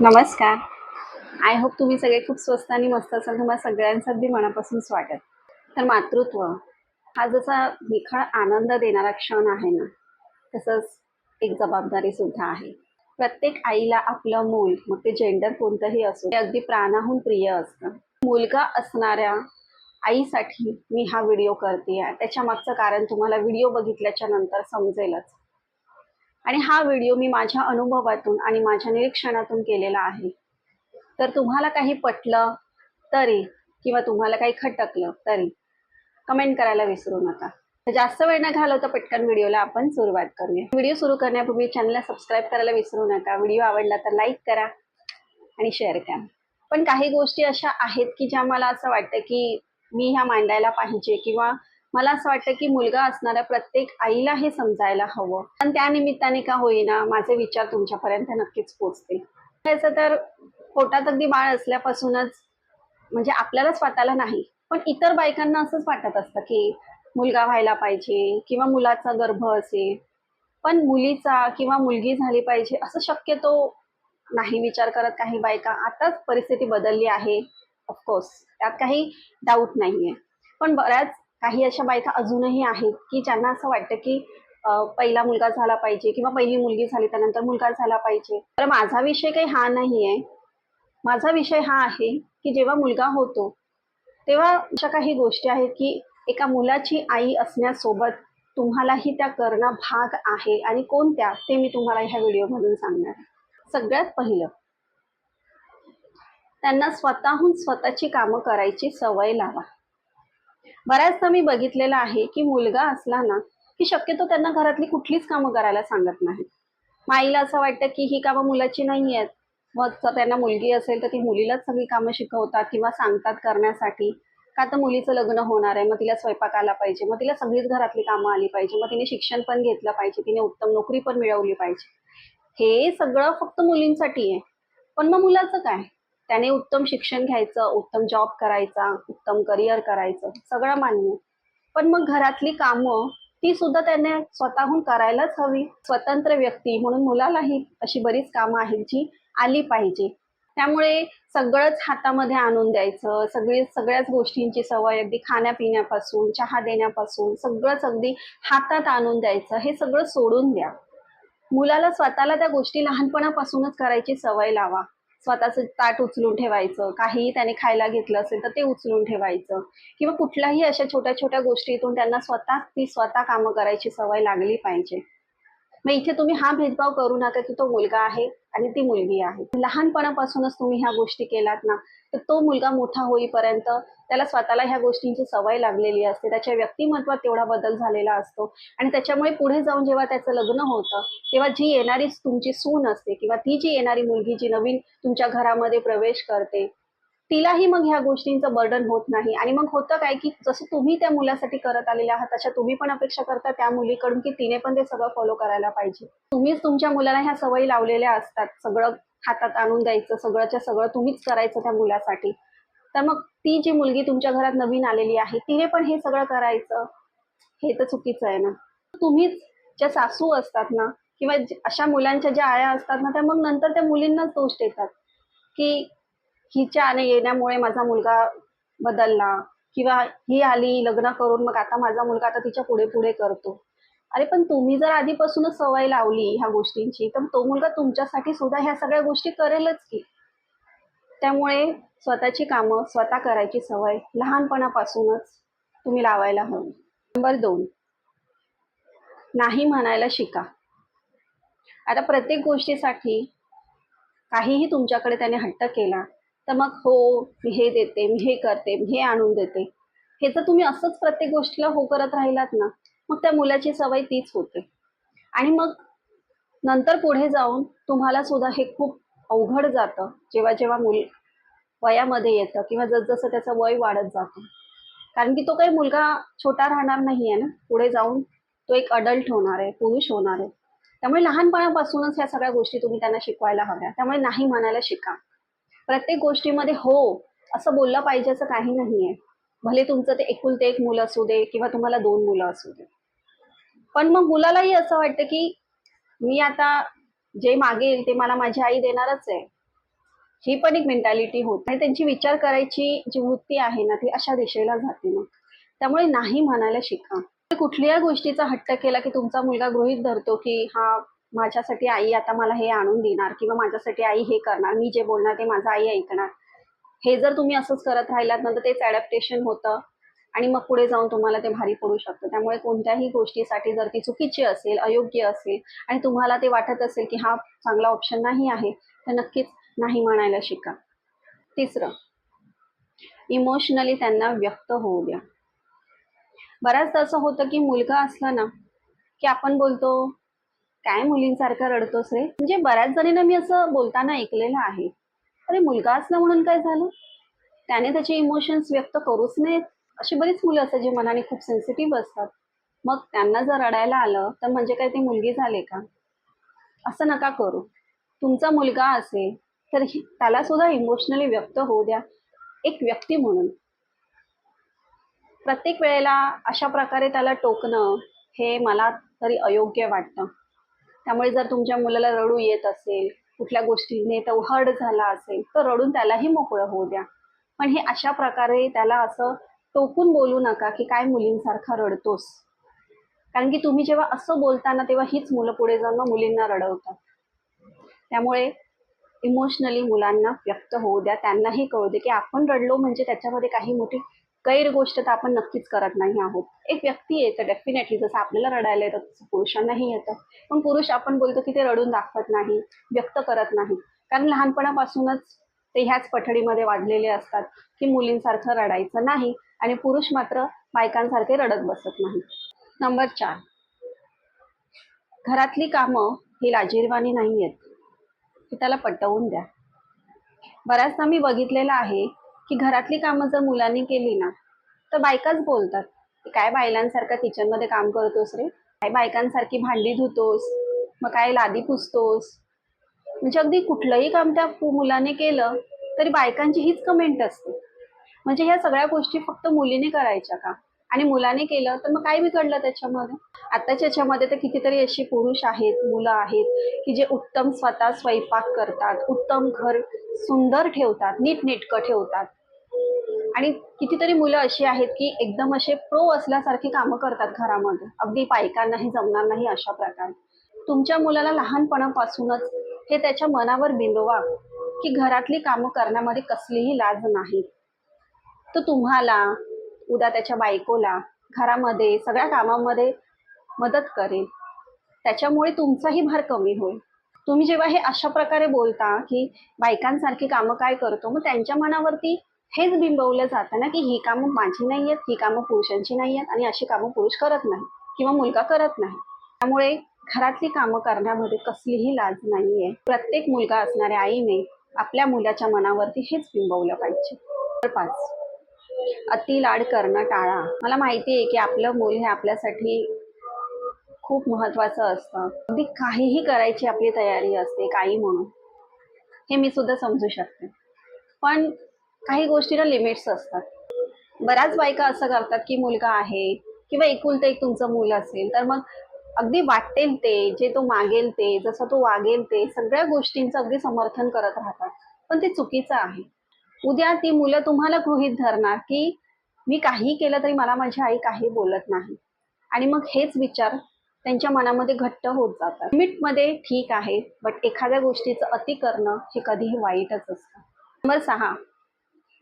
नमस्कार. I hope तुम्ही सगळे खूप स्वस्त आणि मस्त असाल. तुम्हाला सगळ्यांचं अगदी मनापासून स्वागत. तर मातृत्व हा जसा निखळ आनंद देणारा क्षण आहे ना तसंच एक जबाबदारी सुद्धा आहे. प्रत्येक आईला आपलं मूल मग ते जेंडर कोणतंही असो ते अगदी प्राणाहून प्रिय असतं. मुलगा असणाऱ्या आईसाठी मी हा व्हिडिओ करते त्याच्या मागचं कारण तुम्हाला व्हिडिओ बघितल्याच्या नंतर समजेलच. आणि हा व्हिडिओ मी माझ्या अनुभवातून आणि माझ्या निरीक्षणातून केलेला आहे. तर तुम्हाला काही पटलं तरी किंवा तुम्हाला काही खटकलं तरी कमेंट करायला विसरू नका. तर जास्त वेळ न घालवता पटकन व्हिडिओला आपण सुरुवात करूया. व्हिडिओ सुरू करण्यापूर्वी चॅनलला सबस्क्राईब करायला विसरू नका. व्हिडिओ आवडला तर लाईक करा आणि शेअर करा. पण काही गोष्टी अशा आहेत की ज्या मला असं वाटतं की मी ह्या मांडायला पाहिजे किंवा मला असं वाटतं की मुलगा असणाऱ्या प्रत्येक आईला हे समजायला हवं. पण त्या निमित्ताने का होईना माझे विचार तुमच्यापर्यंत नक्कीच पोचतील त्याचं तर पोटात अगदी बाळ असल्यापासूनच म्हणजे आपल्याला स्वतःला नाही पण इतर बायकांना असंच वाटत असतं की मुलगा व्हायला पाहिजे किंवा मुलाचा गर्भ असेल पण मुलीचा किंवा मुलगी झाली पाहिजे असं शक्यतो नाही विचार करत काही बायका. आताच परिस्थिती बदलली आहे ऑफकोर्स त्यात काही डाऊट नाहीये. पण बऱ्याच काही अशा बायका अजूनही आहेत की ज्यांना असं वाटतं की पहिला मुलगा झाला पाहिजे किंवा पहिली मुलगी झाली त्यानंतर मुलगा झाला पाहिजे. तर माझा विषय काही हा नाही आहे माझा विषय हा आहे की जेव्हा मुलगा होतो तेव्हा अशा काही गोष्टी आहेत की एका मुलाची आई असण्यासोबत तुम्हालाही त्या करणं भाग आहे आणि कोणत्या ते मी तुम्हाला ह्या व्हिडिओमधून सांगणार सगळ्यात पहिलं त्यांना स्वतःहून स्वतःची कामं करायची सवय लावा. बऱ्याचदा मी बघितलेलं आहे की मुलगा असला ना की शक्यतो त्यांना घरातली कुठलीच कामं करायला सांगत नाही. माईला असं वाटतं की ही कामं मुलाची नाही आहेत. मग जर त्यांना मुलगी असेल तर ती मुलीलाच सगळी कामं शिकवतात किंवा सांगतात करण्यासाठी. का तर मुलीचं लग्न होणार आहे मग तिला स्वयंपाक आला पाहिजे मग तिला सगळीच घरातली कामं आली पाहिजे मग तिने शिक्षण पण घेतलं पाहिजे तिने उत्तम नोकरी पण मिळवली पाहिजे. हे सगळं फक्त मुलींसाठी आहे. पण मग मुलाचं काय? त्याने उत्तम शिक्षण घ्यायचं उत्तम जॉब करायचा उत्तम करिअर करायचं सगळं मान्य. पण मग घरातली कामं ती सुद्धा त्याने स्वतःहून करायलाच हवी. स्वतंत्र व्यक्ती म्हणून मुलालाही अशी बरीच कामं आहेत जी आली पाहिजे. त्यामुळे सगळंच हातामध्ये आणून द्यायचं सगळी सगळ्याच गोष्टींची सवय अगदी खाण्यापिण्यापासून चहा देण्यापासून सगळंच अगदी हातात आणून द्यायचं हे सगळं सोडून द्या. मुलाला स्वतःला त्या गोष्टी लहानपणापासूनच करायची सवय लावा. स्वतःचं ताट उचलून ठेवायचं काहीही त्याने खायला घेतलं असेल तर ते उचलून ठेवायचं. किंवा कुठल्याही अशा छोट्या छोट्या गोष्टीतून त्यांना स्वतः ती स्वतः कामं करायची सवय लागली पाहिजे. मग इथे तुम्ही हा भेदभाव करू नका की तो मुलगा आहे आणि ती मुलगी आहे. लहानपणापासूनच तुम्ही ह्या गोष्टी केलात ना तर तो मुलगा मोठा होईपर्यंत त्याला स्वतःला ह्या गोष्टींची सवय लागलेली असते. त्याच्या व्यक्तिमत्वात तेवढा बदल झालेला असतो. आणि त्याच्यामुळे पुढे जाऊन जेव्हा त्याचं लग्न होतं तेव्हा जी येणारी तुमची सून असते किंवा ती जी येणारी मुलगी जी नवीन तुमच्या घरामध्ये प्रवेश करते तिलाही मग ह्या गोष्टींचं बर्डन होत नाही. आणि मग होतं काय की जसं तुम्ही त्या मुलासाठी करत आलेले आहात तशा तुम्ही पण अपेक्षा करता त्या मुलीकडून की तिने पण ते सगळं फॉलो करायला पाहिजे. तुम्हीच तुमच्या मुलाला ह्या सवयी लावलेल्या असतात. सगळं हातात आणून द्यायचं सगळंच्या सगळं तुम्हीच करायचं त्या मुलासाठी. तर मग ती जी मुलगी तुमच्या घरात नवीन आलेली आहे तिने पण हे सगळं करायचं हे तर चुकीचं आहे ना. तुम्हीच ज्या सासू असतात ना किंवा अशा मुलांच्या ज्या आया असतात ना त्या मग नंतर त्या मुलींनाच दोष देतात. की हिच्या आणि येण्यामुळे माझा मुलगा बदलला. किंवा ही आली लग्न करून मग आता माझा मुलगा आता तिच्या पुढे पुढे करतो. अरे पण तुम्ही जर आधीपासूनच सवय लावली ह्या गोष्टींची तर तो मुलगा तुमच्यासाठी सुद्धा ह्या सगळ्या गोष्टी करेलच की. त्यामुळे स्वतःची कामं स्वतः करायची सवय लहानपणापासूनच तुम्ही लावायला हवी. नंबर दोन. नाही म्हणायला शिका. आता प्रत्येक गोष्टीसाठी काहीही तुमच्याकडे त्याने हट्ट केला तर मग हो मी हे देते मी हे करते मी हे आणून देते. हे जर तुम्ही असंच प्रत्येक गोष्टीला हो करत राहिलात ना मग त्या मुलाची सवय तीच होते. आणि मग नंतर पुढे जाऊन तुम्हाला सुद्धा हे खूप अवघड जातं जेव्हा जेव्हा मुल वयामध्ये येतं किंवा जसजसं त्याचं वय वाढत जातं. कारण की तो काही मुलगा छोटा राहणार नाही आहे ना पुढे जाऊन तो एक अडल्ट होणार आहे पुरुष होणार आहे. त्यामुळे लहानपणापासूनच ह्या सगळ्या गोष्टी तुम्ही त्यांना शिकवायला हव्या. त्यामुळे नाही म्हणायला शिका. प्रत्येक गोष्टीमध्ये हो असं बोललं पाहिजे असं काही नाही आहे भले तुमचं ते एकुलते एक मुलं असू दे किंवा तुम्हाला दोन मुलं असू दे. पण मग मुलालाही असं वाटतं की मी आता जे मागेल ते मला माझी आई देणारच आहे. ही पण एक मेंटॅलिटी होत. आणि त्यांची विचार करायची जी वृत्ती आहे ना ती अशा दिशेला जाते मग. त्यामुळे नाही म्हणायला शिका. कुठल्याही गोष्टीचा हट्ट केला की तुमचा मुलगा गृहित धरतो की हा माझ्यासाठी आई आता मला हे आणून देणार किंवा माझ्यासाठी आई हे करणार मी जे बोलणार ते माझा आई ऐकणार. हे जर तुम्ही असंच करत राहिलात ना तर तेच ॲडॅप्टेशन होतं. आणि मग पुढे जाऊन तुम्हाला ते भारी पडू शकतं. त्यामुळे कोणत्याही गोष्टीसाठी जर ती चुकीची असेल अयोग्य असेल आणि तुम्हाला ते वाटत असेल की हा चांगला ऑप्शन नाही आहे तर नक्कीच नाही म्हणायला शिका. तिसरं इमोशनली त्यांना व्यक्त होऊ द्या. बऱ्याचदा असं होतं की मुलगा असला ना की आपण बोलतो काय मुलींसारखा रडतोस रे? म्हणजे बऱ्याच जणींना मी असं बोलताना ऐकलेलं आहे. अरे मुलगा असला म्हणून काय झालं? त्याने त्याचे इमोशन्स व्यक्त करूच नयेत. अशी बरीच मुलं असतात जे मनाने खूप सेन्सिटिव्ह असतात. मग त्यांना जर रडायला आलं तर म्हणजे काय ती मुलगी झाले का? असं नका करू. तुमचा मुलगा असेल तर त्याला सुद्धा इमोशनली व्यक्त होऊ द्या. एक व्यक्ती म्हणून. प्रत्येक वेळेला अशा प्रकारे त्याला टोकणं हे मला तरी अयोग्य वाटतं. त्यामुळे जर तुमच्या मुलाला रडू येत असेल कुठल्या गोष्टीने तो झाला असेल तर रडून त्यालाही मोकळं होऊ द्या. पण हे अशा प्रकारे त्याला असं टोकून बोलू नका की काय मुलींसारखा रडतोस. कारण की तुम्ही जेव्हा असं बोलताना तेव्हा हीच मुलं पुढे जाऊन मुलींना रडवतात. त्यामुळे इमोशनली मुलांना व्यक्त होऊ द्या. त्यांनाही कळू दे की आपण रडलो म्हणजे त्याच्यामध्ये काही मोठी गैर गोष्ट तर आपण नक्कीच करत नाही आहोत. एक व्यक्ती येतं डेफिनेटली जसं आपल्याला रडायला येतं तसं पुरुषांनाही येतं. पण पुरुष आपण बोलतो की ते रडून दाखवत नाही व्यक्त करत नाही. कारण लहानपणापासूनच ते ह्याच पठडीमध्ये वाढलेले असतात की मुलींसारखं रडायचं नाही आणि पुरुष मात्र बायकांसारखे रडत बसत नाही. नंबर चार. घरातली कामं ही लाजीरवाणी नाही आहेत. हे त्याला पटवून द्या. बऱ्याचदा मी बघितलेलं आहे की घरातली कामं जर मुलांनी केली ना तर बायकाच बोलतात. की काय बायलांसारखं किचनमध्ये काम करतोस रे? काय बायकांसारखी भांडी धुतोस? मग काय लादी पुसतोस? म्हणजे अगदी कुठलंही काम त्या मुलाने केलं तरी बायकांची हीच कमेंट असते. म्हणजे ह्या सगळ्या गोष्टी फक्त मुलीने करायच्या का? आणि मुलाने केलं तर मग काय बिघडलं त्याच्यामध्ये? आताच्या याच्यामध्ये तर कितीतरी अशी पुरुष आहेत मुलं आहेत की जे उत्तम स्वतः स्वयंपाक करतात उत्तम घर सुंदर ठेवतात नीटनेटकं ठेवतात. आणि कितीतरी मुलं अशी आहेत की एकदम असे प्रो असल्यासारखी कामं करतात घरामध्ये. अगदी बायकांनाही जमणार नाही अशा प्रकारे. तुमच्या मुलाला लहानपणापासूनच हे त्याच्या मनावर बिंबवा की घरातली कामं करण्यामध्ये कसलीही लाज नाही. तर तुम्हाला उद्या त्याच्या बायकोला घरामध्ये सगळ्या कामामध्ये मदत करेल. त्याच्यामुळे तुमचाही भार कमी होईल. तुम्ही जेव्हा हे अशा प्रकारे बोलता की बायकांसारखी कामं काय करतो मग त्यांच्या मनावरती हेच बिंबवलं जातं ना की ही कामं माझी नाही आहेत ही कामं पुरुषांची नाही आहेत आणि अशी कामं पुरुष करत नाही किंवा मुलगा करत नाही. त्यामुळे घरातली कामं करण्यामध्ये कसलीही लाज नाही आहे प्रत्येक मुलगा असणाऱ्या आईने आपल्या मुलाच्या मनावरती हेच बिंबवलं पाहिजे. पाच अति लाड करणं टाळा. मला माहिती आहे की आपलं मूल हे आपल्यासाठी खूप महत्वाचं असतं. अगदी काहीही करायची आपली तयारी असते काही म्हणून. हे मी सुद्धा समजू शकते. पण काही गोष्टीला लिमिट्स असतात. बऱ्याच बायका असं करतात की मुलगा आहे किंवा एकुलतं एक तुमचं मूल असेल तर मग अगदी वाटेल ते जे तो मागेल ते जसं तो वागेल ते सगळ्या गोष्टींचं अगदी समर्थन करत राहतात. पण ते चुकीचं आहे. उद्या ती मुलं तुम्हाला गृहित धरणार की मी काही केलं तरी मला माझी आई काही बोलत नाही. आणि मग हेच विचार त्यांच्या मनामध्ये घट्ट होत जातात. लिमिटमध्ये ठीक आहे बट एखाद्या गोष्टीचं अति करणं हे कधीही वाईटच असतं. नंबर सहा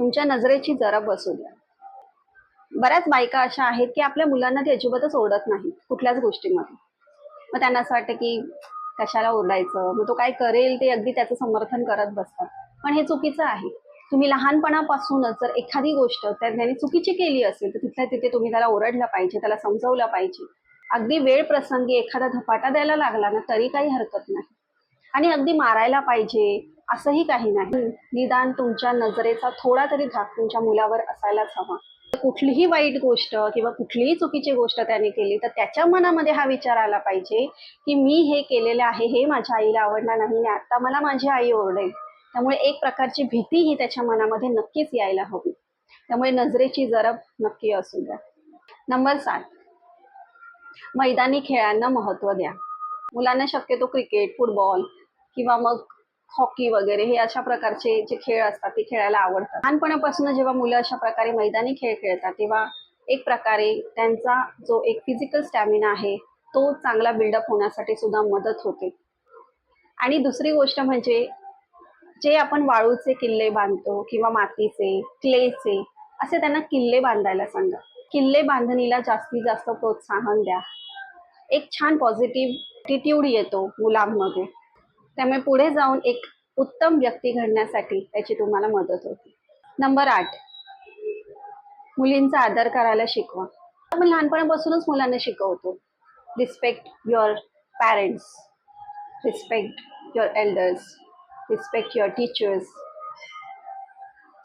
तुमच्या नजरेची जरा बसू द्या. बऱ्याच बायका अशा आहेत की आपल्या मुलांना ते अजिबातच ओरडत नाही कुठल्याच गोष्टीमध्ये. मग त्यांना असं वाटतं की कशाला ओरडायचं? मग तो काय करेल ते अगदी त्याचं समर्थन करत बसतात. पण हे चुकीचं आहे. तुम्ही लहानपणापासूनच जर एखादी गोष्ट त्या- त्याने चुकीची केली असेल तर तिथल्या तिथे तुम्ही त्याला ओरडलं पाहिजे त्याला समजवलं पाहिजे. अगदी वेळ प्रसंगी एखादा धपाटा द्यायला लागला ना तरी काही हरकत नाही. आणि अगदी मारायला पाहिजे असंही काही नाही. निदान तुमच्या नजरेचा थोडा तरी धाक तुमच्या मुलावर असायलाच हवा. कुठलीही वाईट गोष्ट किंवा कुठलीही चुकीची गोष्ट त्याने केली तर त्याच्या मनामध्ये हा विचार आला पाहिजे की मी हे केलेलं आहे हे माझ्या आईला आवडणार नाही आता मला माझी आई ओरडेल. त्यामुळे एक प्रकारची भीती ही त्याच्या मनामध्ये नक्कीच यायला हवी. त्यामुळे नजरेची जरब नक्की असू द्या. नंबर सात. मैदानी खेळांना महत्त्व द्या. मुलांना शक्यतो क्रिकेट फुटबॉल किंवा मग हॉकी वगैरे हे अशा प्रकारचे जे खेळ असतात ते खेळायला आवडतात. लहानपणापासून जेव्हा मुलं अशा प्रकारे मैदानी खेळ खेळतात तेव्हा एक प्रकारे त्यांचा जो एक फिजिकल स्टॅमिना आहे तो चांगला बिल्डअप होण्यासाठी सुद्धा मदत होते. आणि दुसरी गोष्ट म्हणजे जे आपण वाळूचे किल्ले बांधतो किंवा मातीचे क्लेचे असे त्यांना किल्ले बांधायला सांगा. किल्ले बांधणीला जास्तीत जास्त प्रोत्साहन द्या. एक छान पॉझिटिव्ह ॲटिट्यूड येतो मुलांमध्ये. त्यामुळे पुढे जाऊन एक उत्तम व्यक्ती घडण्यासाठी त्याची तुम्हाला मदत होते. नंबर आठ. मुलींचा आदर करायला शिकवा. आपण लहानपणापासूनच मुलांना शिकवतो. Respect your parents respect your elders respect your teachers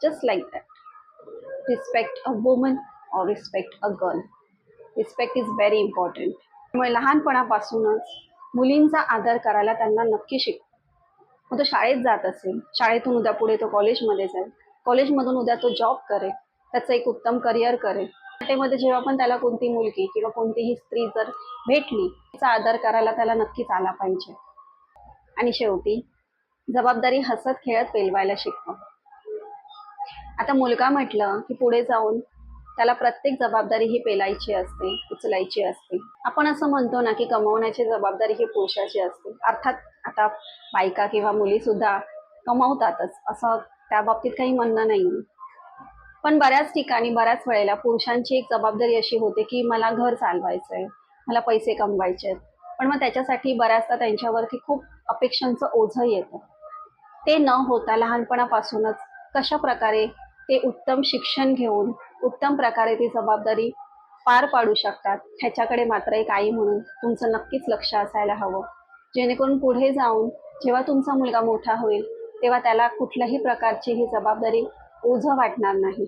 just like that respect a woman और respect a girl respect is very important त्यामुळे लहानपणापासूनच मुलींचा आदर करायला त्यांना नक्की शिक. मग तो शाळेत जात असेल. शाळेतून उद्या पुढे तो कॉलेजमध्ये जाईल. कॉलेजमधून उद्या तो जॉब करेल. त्याचं एक उत्तम करिअर करेल. मध्ये जेव्हा पण त्याला कोणती मुलगी किंवा कोणतीही स्त्री जर भेटली तिचा आदर करायला त्याला नक्कीच आला पाहिजे. आणि शेवटी जबाबदारी हसत खेळत पेलवायला शिकतो. आता मुलगा म्हटलं की पुढे जाऊन त्याला प्रत्येक जबाबदारी ही पेलायची असते उचलायची असते. आपण असं म्हणतो ना की कमवण्याची जबाबदारी ही पुरुषाची असते. अर्थात आता बायका किंवा मुली सुद्धा कमवतातच असं त्या बाबतीत काही म्हणणं नाही पण बऱ्याच ठिकाणी बऱ्याच वेळेला पुरुषांची एक जबाबदारी अशी होते की मला घर चालवायचं आहे मला पैसे कमवायचे आहेत पण मग त्याच्यासाठी बऱ्याचदा त्यांच्यावरती खूप अपेक्षांचं ओझं येतं. ते न होता लहानपणापासूनच कशा प्रकारे ते उत्तम शिक्षण घेऊन उत्तम प्रकारे ती जबाबदारी पार पाडू शकतात. ह्याच्याकडे मात्र एक आई म्हणून तुमचं नक्कीच लक्ष असायला हवं. जेणेकरून पुढे जाऊन जेव्हा तुमचा मुलगा मोठा होईल तेव्हा त्याला कुठल्याही प्रकारची ही जबाबदारी ओझं वाटणार नाही.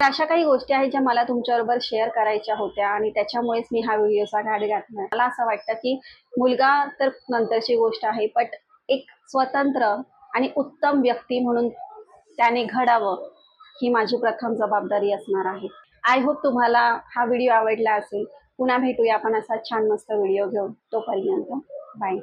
तर अशा काही गोष्टी आहेत ज्या मला तुमच्याबरोबर शेअर करायच्या होत्या आणि त्याच्यामुळेच मी हा व्हिडिओचा घाट घातला मला असं वाटतं की मुलगा तर नंतरची गोष्ट आहे बट एक स्वतंत्र आणि उत्तम व्यक्ती म्हणून त्याने घडावं ही माझी प्रथम जबाबदारी असणार आहे. आय होप तुम्हाला हा व्हिडिओ आवडला असेल. पुन्हा भेटूया आपण असा छान मस्त व्हिडिओ घेऊन. तोपर्यंत बाय